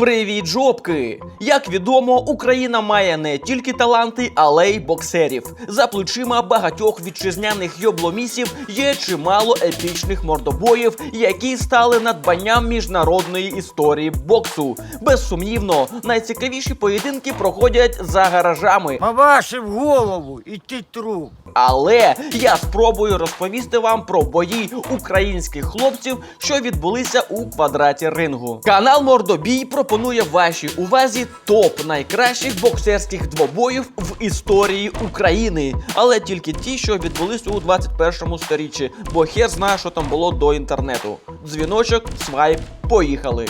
Привіт, жопки! Як відомо, Україна має не тільки таланти, але й боксерів. За плечима багатьох вітчизняних йобломісів є чимало епічних мордобоїв, які стали надбанням міжнародної історії боксу. Безсумнівно, найцікавіші поєдинки проходять за гаражами. Побачив голову і ти труп. Але я спробую розповісти вам про бої українських хлопців, що відбулися у квадраті рингу. Канал Мордобій пропонує вашій увазі топ найкращих боксерських двобоїв в історії України, але тільки ті, що відбулися у 21 сторіччі, бо хер знає, що там було до інтернету. Дзвіночок, свайп, поїхали.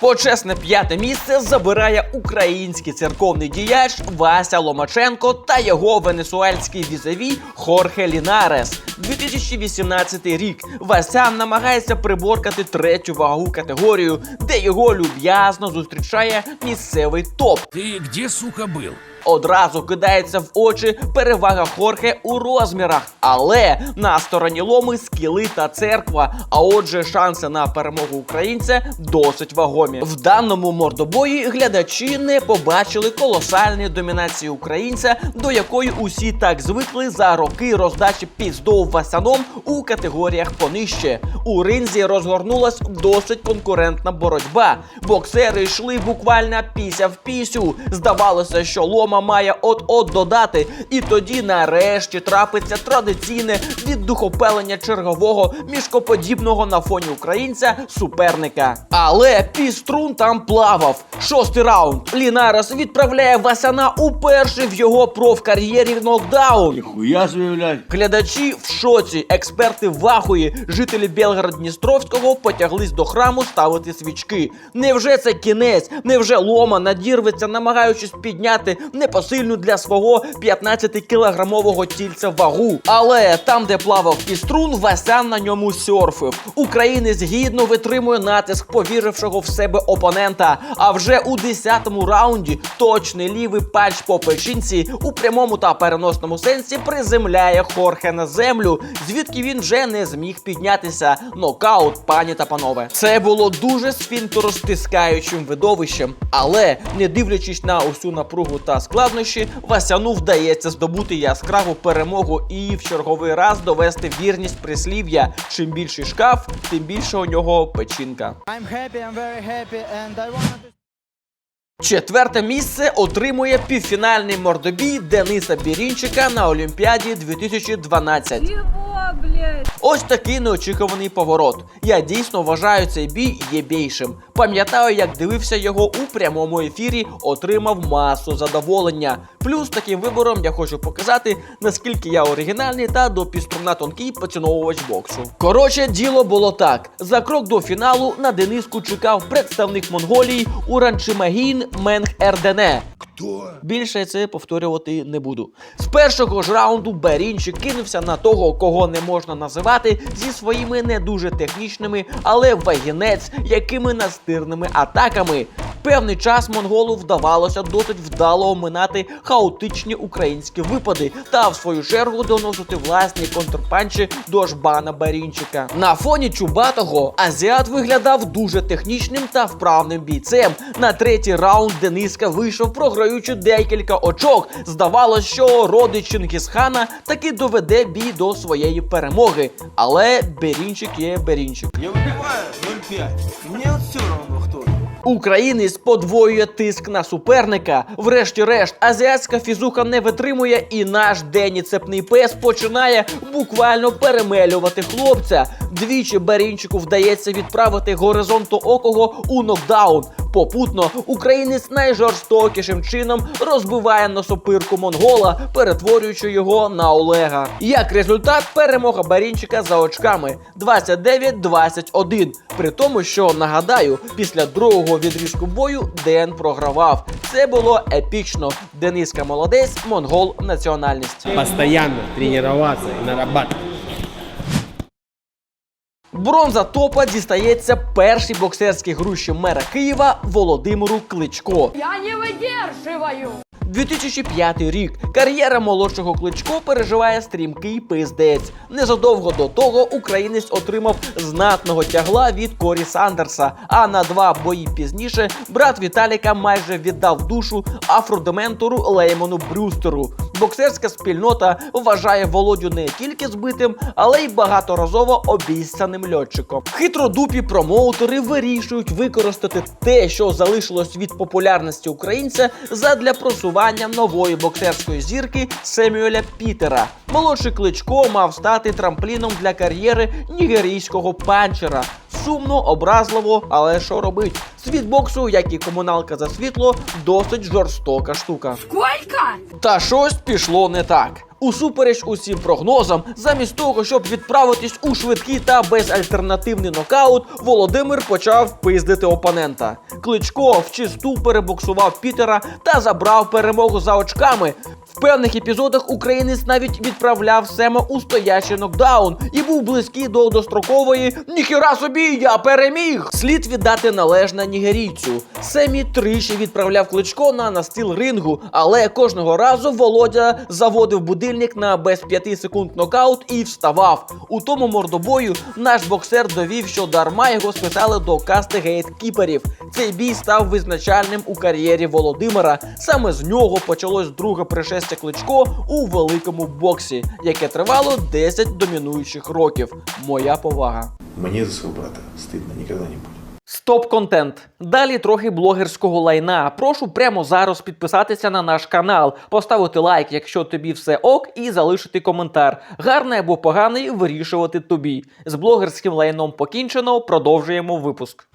Почесне п'яте місце забирає український церковний діяч Вася Ломаченко та його венесуельський візаві Хорхе Лінарес. 2018 рік Васян намагається приборкати третю вагову категорію, де його люб'язно зустрічає місцевий топ. Ти де, сука, был? Одразу кидається в очі перевага Хорхе у розмірах, але на стороні ломи скіли та церква. А отже, шанси на перемогу українця досить вагомі. В даному мордобої глядачі не побачили колосальної домінації українця, до якої усі так звикли за роки роздачі піздов васяном у категоріях понижче. У ринзі розгорнулась досить конкурентна боротьба. Боксери йшли буквально піся в пісю. Здавалося, що лома має от-от додати, і тоді нарешті трапиться традиційне віддухопелення чергового мішкоподібного на фоні українця суперника. Але піструн там плавав. Шостий раунд. Лінарес відправляє Васяна уперше в його профкар'єрі нокдаун. Хуя заявляй. Глядачі в шоці, експерти в ахуї, жителі Белгород-Дністровського потяглись до храму ставити свічки. Невже це кінець? Невже лома надірветься, намагаючись підняти непосильну для свого 15-кілограмового тільця вагу? Але там, де плавав піструн, Васян на ньому сьорфив. Українець гідно витримує натиск повірившого в себе опонента. А вже у 10-му раунді точний лівий пальч по печінці у прямому та переносному сенсі приземляє Хорхе на землю, звідки він вже не зміг піднятися. Нокаут, пані та панове. Це було дуже сфінкторостискаючим видовищем, але не дивлячись на усю напругу та складнощі, Васяну вдається здобути яскраву перемогу і в черговий раз довести вірність прислів'я. Чим більший шкаф, тим більше у нього печінка. I'm happy, I'm very happy, and I wanna to Четверте місце отримує півфінальний мордобій Дениса Бірінчика на Олімпіаді 2012. Блядь? Ось такий неочікуваний поворот. Я дійсно вважаю цей бій єбейшим. Пам'ятаю, як дивився його у прямому ефірі, отримав масу задоволення. Плюс таким вибором я хочу показати, наскільки я оригінальний та до піструна тонкий поціновувач боксу. Коротше, діло було так: за крок до фіналу на Дениску чекав представник Монголії Уранчимагін Менг Ердене. Більше я це повторювати не буду. З першого ж раунду Берінчик кинувся на того, кого не можна називати зі своїми не дуже технічними, але вагінець, якими настирними атаками. Певний час монголу вдавалося досить вдало оминати хаотичні українські випади та в свою чергу доносити власні контрпанчі до жбана Барінчика. На фоні Чубатого азіат виглядав дуже технічним та вправним бійцем. На третій раунд Дениска вийшов, програючи декілька очок. Здавалось, що родич Чингісхана таки доведе бій до своєї перемоги. Але Берінчик є Берінчик. Я выбиваю 0,5. Мне вот все равно кто. Українець подвоює тиск на суперника. Врешті-решт, азіатська фізуха не витримує, і наш Дені цепний пес починає буквально перемелювати хлопця. Двічі Барінчику вдається відправити горизонту окого у нокдаун. Попутно українець найжорстокішим чином розбиває носопирку монгола, перетворюючи його на Олега. Як результат, перемога Барінчика за очками 29-21. При тому, що нагадаю, після другого відрізку бою Ден програвав. Це було епічно. Дениска молодець, монгол національність. постоянно тренироваться и нарабатывать. Бронза топа дістається першій боксерській груші мера Києва Володимиру Кличко. Я не выдерживаю! 2005 рік. Кар'єра молодшого кличко переживає стрімкий пиздець. Незадовго до того українець отримав знатного тягла від Корі Сандерса. А на два бої пізніше брат Віталіка майже віддав душу афродементору Леймону Брюстеру. Боксерська спільнота вважає Володю не тільки збитим, але й багаторазово обіцяним льотчиком. Хитродупі промоутери вирішують використати те, що залишилось від популярності українця, задля просування нової боксерської зірки Семюеля Пітера. Молодший кличко мав стати трампліном для кар'єри нігерійського панчера. Сумно, образливо, але що робить? Світ боксу, як і комуналка за світло, досить жорстока штука. Сколько? Та щось пішло не так. Усупереч усім прогнозам, замість того, щоб відправитись у швидкий та безальтернативний нокаут, Володимир почав пиздити опонента. Кличко в чисту перебоксував Пітера та забрав перемогу за очками. В певних епізодах українець навіть відправляв Сема у стоячий нокдаун і був близький до дострокової Ніхіра собі, я переміг! Слід віддати належне нігерійцю. Семі тричі відправляв кличко на настіл рингу, але кожного разу Володя заводив будильник на без 5 секунд нокаут і вставав. У тому мордобою наш боксер довів, що дарма його списали до касти гейткіперів. Цей бій став визначальним у кар'єрі Володимира. Саме з нього почалось друге пришестя кличко у великому боксі, яке тривало 10 домінуючих років. Моя повага. Мне за своего брата стыдно никогда не будет. Стоп контент. Далі трохи блогерського лайна. Прошу прямо зараз підписатися на наш канал, поставити лайк, якщо тобі все ок, і залишити коментар. Гарний або поганий вирішувати тобі. З блогерським лайном покінчено. Продовжуємо випуск.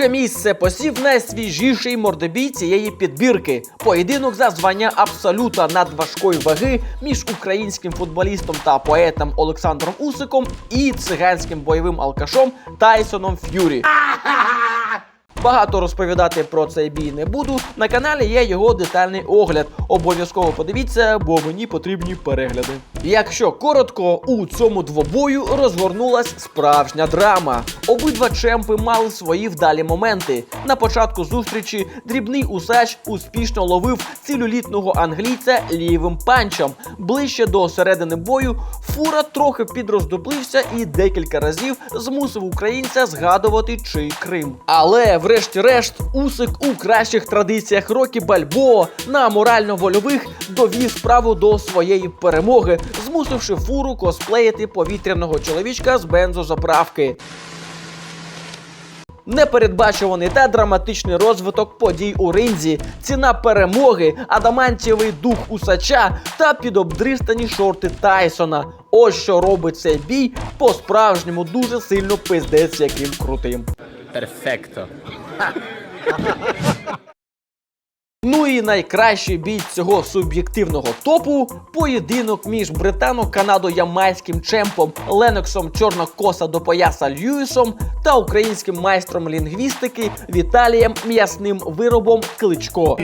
Друге місце посів найсвіжіший мордобій цієї підбірки. Поєдинок за звання абсолюта надважкої ваги між українським футболістом та поетом Олександром Усиком і циганським бойовим алкашом Тайсоном Ф'юрі. Багато розповідати про цей бій не буду. На каналі є його детальний огляд. Обов'язково подивіться, бо мені потрібні перегляди. Якщо коротко, у цьому двобою розгорнулась справжня драма. Обидва чемпи мали свої вдалі моменти. На початку зустрічі дрібний усач успішно ловив цілюлітного англійця лівим панчем. Ближче до середини бою фура трохи підроздуплився і декілька разів змусив українця згадувати чий Крим. Але, врешті-решт, Усик у кращих традиціях Рокі Бальбо на морально-вольових довів справу до своєї перемоги, змусивши фуру косплеїти повітряного чоловічка з бензозаправки. Непередбачуваний та драматичний розвиток подій у ринзі, ціна перемоги, адамантієвий дух усача та підобдристані шорти Тайсона. Ось що робить цей бій по-справжньому дуже сильно пиздець яким крутим. Перфекто. Ну і найкращий бій цього суб'єктивного топу поєдинок між британо-канадо-ямайським чемпом Леноксом Чорнокоса до пояса Льюісом та українським майстром лінгвістики Віталієм м'ясним виробом Кличко.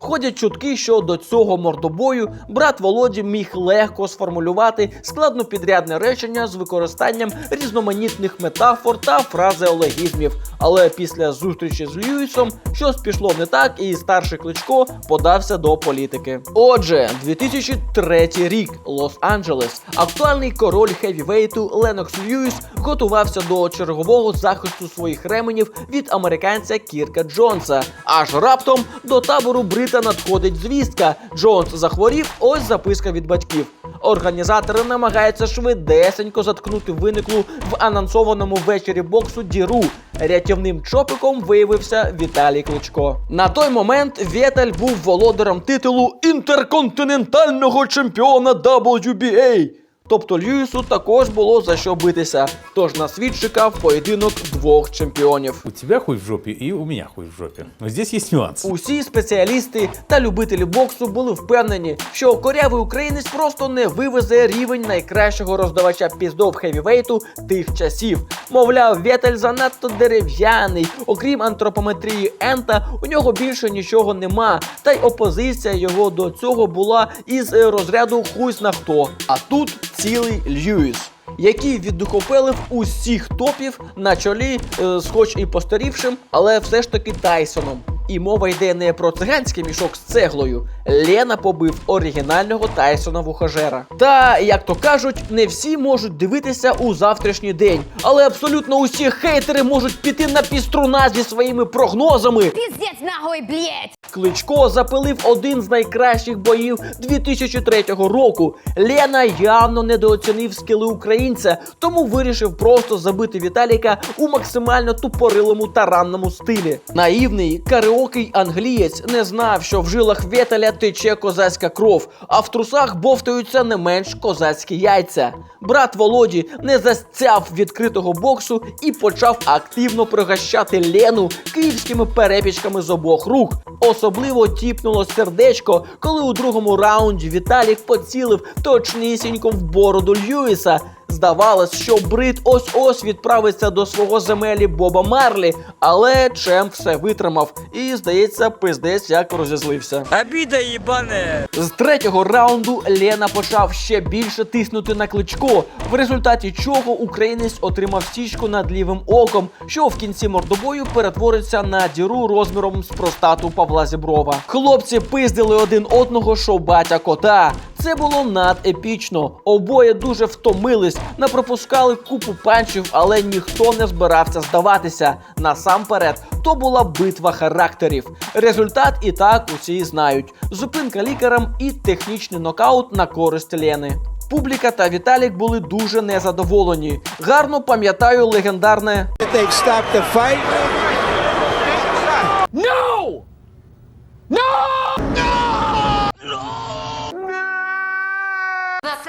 Ходять чутки, що до цього мордобою брат Володі міг легко сформулювати складнопідрядне речення з використанням різноманітних метафор та фразеологізмів. Але після зустрічі з Льюісом щось пішло не так, і старший кличко подався до політики. Отже, 2003 рік, Лос-Анджелес. Актуальний король хевівейту Ленокс Льюіс готувався до чергового захисту своїх ременів від американця Кірка Джонса. Аж раптом до табору Брита надходить звістка. Джонс захворів. Ось записка від батьків. Організатори намагаються швидесенько заткнути виниклу в анонсованому вечорі боксу діру. Рятівним чопиком виявився Віталій Кличко. На той момент Вєталь був володарем титулу інтерконтинентального чемпіона WBA. Тобто Льюісу також було за що битися. Тож на світ чекав поєдинок двох чемпіонів. У тебя хуй в жопе и у меня хуй в жопе. Но здесь есть нюанс. Усі спеціалісти та любителі боксу були впевнені, що корявий українець просто не вивезе рівень найкращого роздавача піздов хевівейту тих часів. Мовляв, Вєтель занадто дерев'яний. Окрім антропометрії Ента, у нього більше нічого нема. Та й опозиція його до цього була із е, розряду хуй зна хто. А тут цілий Льюіс. Який віддухопелив усіх топів на чолі е, з хоч і постарівшим, але все ж таки Тайсоном. І мова йде не про циганський мішок з цеглою. Лена побив оригінального Тайсона Вухажера. Та, як то кажуть, не всі можуть дивитися у завтрашній день, але абсолютно усі хейтери можуть піти на піструна зі своїми прогнозами. Пиздец нахуй, блядь! Кличко запилив один з найкращих боїв 2003 року. Лена явно недооцінив скіли українця, тому вирішив просто забити Віталіка у максимально тупорилому таранному стилі. Наївний караокий англієць не знав, що в жилах Вєталя тече козацька кров, а в трусах бовтаються не менш козацькі яйця. Брат Володі не застяв відкритого боксу і почав активно пригощати Лену київськими перепічками з обох рук. Особливо тіпнуло сердечко, коли у другому раунді Віталік поцілив точнісінько в бороду Льюіса. Здавалось, що Брит ось-ось відправиться до свого земелі Боба Марлі, але Чемп все витримав і, здається, пиздець як розізлився. Обида ебаная. З третього раунду Лена почав ще більше тиснути на кличко, в результаті чого українець отримав стічку над лівим оком, що в кінці мордобою перетвориться на діру розміром з простату Павла Зіброва. Хлопці пиздили один одного, що батя кота. Це було надепічно. Обоє дуже втомились, напропускали купу панчів, але ніхто не збирався здаватися. Насамперед, то була битва характерів. Результат і так усі знають: зупинка лікарем і технічний нокаут на користь Лени. Публіка та Віталік були дуже незадоволені. Гарно пам'ятаю легендарне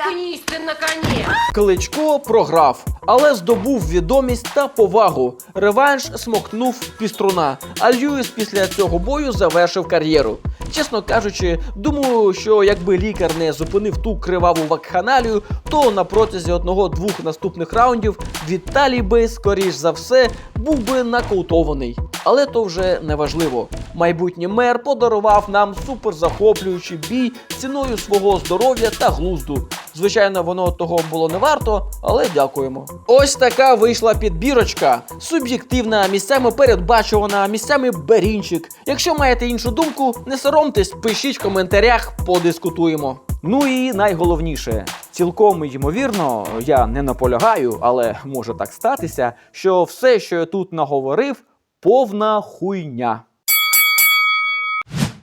Заткнись ты, наконец! Кличко програв, але здобув відомість та повагу. Реванш смокнув піструна, а Льюіс після цього бою завершив кар'єру. Чесно кажучи, думаю, що якби лікар не зупинив ту криваву вакханалію, то на протязі одного-двох наступних раундів Віталій би, скоріш за все, був би нокаутований. Але то вже не важливо. Майбутній мер подарував нам суперзахоплюючий бій ціною свого здоров'я та глузду. Звичайно, воно того було не варто, але дякуємо. Ось така вийшла підбірочка. Суб'єктивна, місцями передбачувана, місцями берінчик. Якщо маєте іншу думку, не соромтесь, пишіть в коментарях, подискутуємо. Ну і найголовніше, цілком ймовірно, я не наполягаю, але може так статися, що все, що я тут наговорив, повна хуйня.